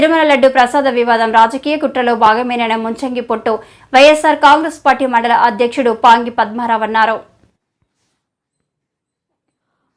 తిరుమల లడ్డు ప్రసాద వివాదం రాజకీయ కుట్రలో భాగమేనని ముంచంగి పొట్టు వైఎస్ఆర్ కాంగ్రెస్ పార్టీ మండల అధ్యక్షుడు పాంగి పద్మారావు అన్నారు.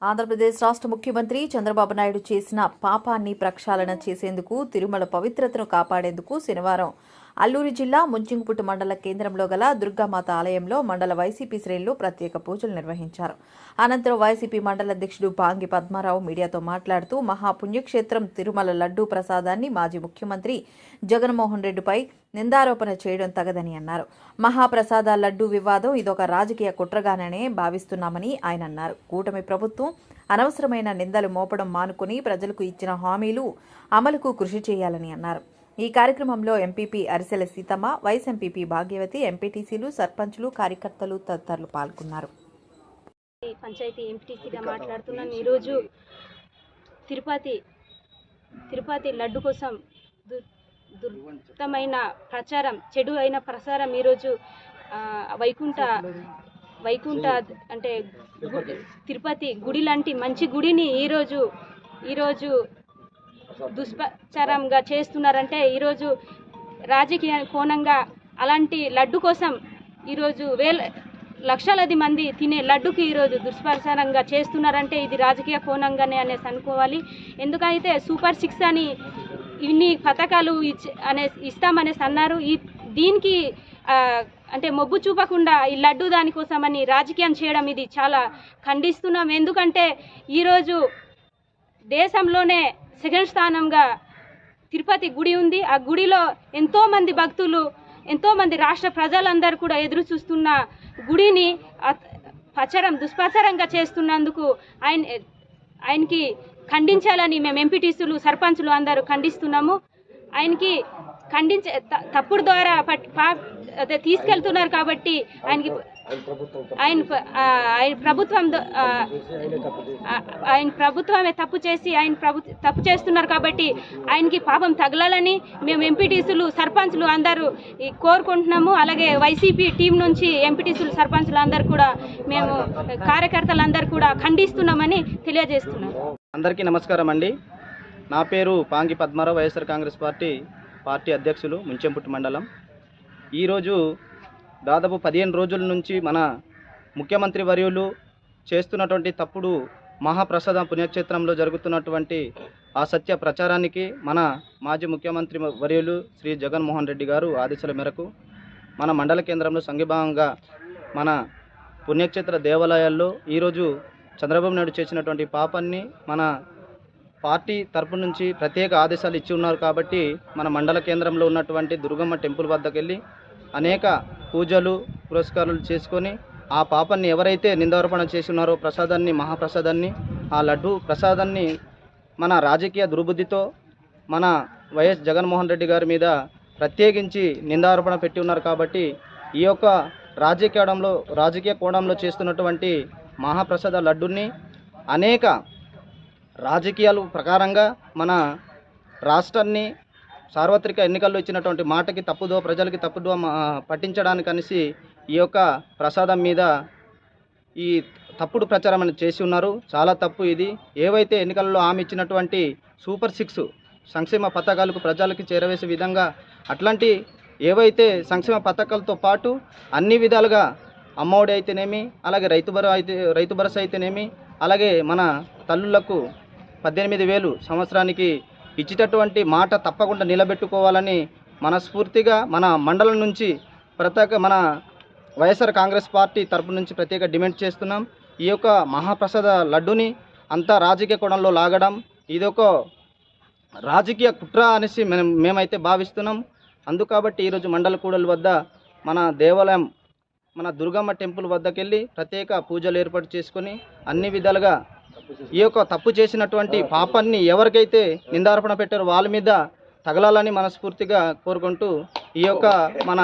ఆంధ్రప్రదేశ్ రాష్ట్ర ముఖ్యమంత్రి చంద్రబాబు నాయుడు చేసిన పాపాన్ని ప్రక్షాళన చేసేందుకు తిరుమల పవిత్రతను కాపాడేందుకు శనివారం అల్లూరి జిల్లా ముంచింగుపుట్టు మండల కేంద్రంలో గల దుర్గామాత ఆలయంలో మండల వైసీపీ శ్రేణులు ప్రత్యేక పూజలు నిర్వహించారు. అనంతరం వైసీపీ మండల అధ్యక్షుడు పాంగి పద్మారావు మీడియాతో మాట్లాడుతూ మహాపుణ్యక్షేత్రం తిరుమల లడ్డూ ప్రసాదాన్ని మాజీ ముఖ్యమంత్రి జగన్మోహన్ రెడ్డిపై నిందారోపణ చేయడం తగదని అన్నారు. మహాప్రసాద లడ్డూ వివాదం ఇదొక రాజకీయ కుట్రగానే భావిస్తున్నామని ఆయన అన్నారు. కూటమి ప్రభుత్వం అనవసరమైన నిందలు మోపడం మానుకుని ప్రజలకు ఇచ్చిన హామీలు అమలుకు కృషి చేయాలని అన్నారు. ఈ కార్యక్రమంలో MPP Arisela Seethamma vice MPP Bhagyavathi ఎంపీటీసీలు సర్పంచులు కార్యకర్తలు తదితరులు పాల్గొన్నారు. పంచాయతీ ఎంపీటీసీగా మాట్లాడుతున్నాను ఈరోజు తిరుపతి తిరుపతి లడ్డు కోసం దు దుర్తమైన ప్రచారం చెడు అయిన ప్రచారం ఈరోజు వైకుంఠ వైకుంఠ అంటే తిరుపతి గుడి లాంటి మంచి గుడిని ఈరోజు ఈరోజు దుష్ప్రచారంగా చేస్తున్నారంటే ఈరోజు రాజకీయ కోణంగా అలాంటి లడ్డు కోసం ఈరోజు వేల లక్షలాది మంది తినే లడ్డుకి ఈరోజు దుష్ప్రచారంగా చేస్తున్నారంటే ఇది రాజకీయ కోణంగానే అనేసి అనుకోవాలి. ఎందుకైతే సూపర్ సిక్స్ అని ఇన్ని పథకాలు ఇచ్ అనే ఇస్తామనేసి అన్నారు. ఈ దీనికి అంటే మొబ్బు చూపకుండా ఈ లడ్డు దానికోసమని రాజకీయం చేయడం ఇది చాలా ఖండిస్తున్నాం. ఎందుకంటే ఈరోజు దేశంలోనే సెకండ్ స్థానంగా తిరుపతి గుడి ఉంది. ఆ గుడిలో ఎంతోమంది భక్తులు ఎంతోమంది రాష్ట్ర ప్రజలందరూ కూడా ఎదురు చూస్తున్న గుడిని పచరం ప్రచారం దుష్ప్రచారంగా చేస్తున్నందుకు ఆయన ఆయనకి ఖండించాలని మేము ఎంపీటీసులు సర్పంచులు అందరూ ఖండిస్తున్నాము. ఆయనకి ఖండించే తప్పుడు ద్వారా పట్- పా- అదే తీసుకెళ్తున్నారు కాబట్టి ఆయనకి ఆయన ఆయన ప్రభుత్వం ఆయన ప్రభుత్వమే తప్పు చేసి ఆయన ప్రభు తప్పు చేస్తున్నారు కాబట్టి ఆయనకి పాపం తగలాలని మేము ఎంపీటీసీలు సర్పంచ్లు అందరూ ఈ కోరుకుంటున్నాము. అలాగే వైసీపీ టీం నుంచి ఎంపీటీసీలు సర్పంచ్లు అందరూ కూడా మేము కార్యకర్తలందరూ కూడా ఖండిస్తున్నామని తెలియజేస్తున్నాము అందరికీ నమస్కారం అండి. నా పేరు పాంగి పద్మారావు వైఎస్ఆర్ కాంగ్రెస్ పార్టీ పార్టీ అధ్యక్షులు ముంచెంపుట్టు మండలం. ఈరోజు దాదాపు పదిహేను రోజుల నుంచి మన ముఖ్యమంత్రి వర్యులు చేస్తున్నటువంటి తప్పుడు మహాప్రసాద పుణ్యక్షేత్రంలో జరుగుతున్నటువంటి ఆ సత్య ప్రచారానికి మన మాజీ ముఖ్యమంత్రి వర్యులు శ్రీ జగన్మోహన్ రెడ్డి గారు ఆదేశాల మేరకు మన మండల కేంద్రంలో సంఘీభాగంగా మన పుణ్యక్షేత్ర దేవాలయాల్లో ఈరోజు చంద్రబాబు నాయుడు చేసినటువంటి పాపాన్ని మన పార్టీ తరపు నుంచి ప్రత్యేక ఆదేశాలు ఇచ్చి ఉన్నారు కాబట్టి మన మండల కేంద్రంలో ఉన్నటువంటి దుర్గమ్మ టెంపుల్ వద్దకు వెళ్ళి అనేక పూజలు పురస్కారాలు చేసుకొని ఆ పాపాన్ని ఎవరైతే నిందారోపణ చేసి ఉన్నారో ప్రసాదాన్ని మహాప్రసాదాన్ని ఆ లడ్డు ప్రసాదాన్ని మన రాజకీయ దుర్బుద్ధితో మన వైఎస్ జగన్మోహన్ రెడ్డి గారి మీద ప్రత్యేకించి నిందారోపణ పెట్టి ఉన్నారు కాబట్టి ఈ యొక్క రాజకీయంలో రాజకీయ కోణంలో చేస్తున్నటువంటి మహాప్రసాద లడ్డుని అనేక రాజకీయాలు ప్రకారంగా మన రాష్ట్రాన్ని సార్వత్రిక ఎన్నికల్లో ఇచ్చినటువంటి మాటకి తప్పుదో ప్రజలకి తప్పుదో పట్టించడానికి అనేసి ఈ యొక్క ప్రసాదం మీద ఈ తప్పుడు ప్రచారం అనేది చేసి ఉన్నారు. చాలా తప్పు ఇది. ఏవైతే ఎన్నికల్లో ఆమె ఇచ్చినటువంటి సూపర్ సిక్స్ సంక్షేమ పథకాలకు ప్రజలకి చేరవేసే విధంగా అట్లాంటి ఏవైతే సంక్షేమ పథకాలతో పాటు అన్ని విధాలుగా అమ్మఒడి అయితేనేమి అలాగే రైతు భర అయితే రైతు భరోసా అయితేనేమి అలాగే మన తల్లులకు పద్దెనిమిది వేలు సంవత్సరానికి ఇచ్చేటటువంటి మాట తప్పకుండా నిలబెట్టుకోవాలని మనస్ఫూర్తిగా మన మండలం నుంచి ప్రత్యేక మన వైఎస్ఆర్ కాంగ్రెస్ పార్టీ తరపు నుంచి ప్రత్యేక డిమాండ్ చేస్తున్నాం. ఈ యొక్క మహాప్రసాద లడ్డుని అంతా రాజకీయ కోణంలో లాగడం ఇదొక రాజకీయ కుట్ర అనేసి మేము మేమైతే భావిస్తున్నాం. అందు కాబట్టి ఈరోజు మండల కూడలి వద్ద మన దేవాలయం మన దుర్గమ్మ టెంపుల్ వద్దకెళ్ళి ప్రత్యేక పూజలు ఏర్పాటు చేసుకొని అన్ని విధాలుగా ఈ యొక్క తప్పు చేసినటువంటి పాపాన్ని ఎవరికైతే నిందార్పణ పెట్టారో వాళ్ళ మీద తగలాలని మనస్ఫూర్తిగా కోరుకుంటూ ఈ యొక్క మన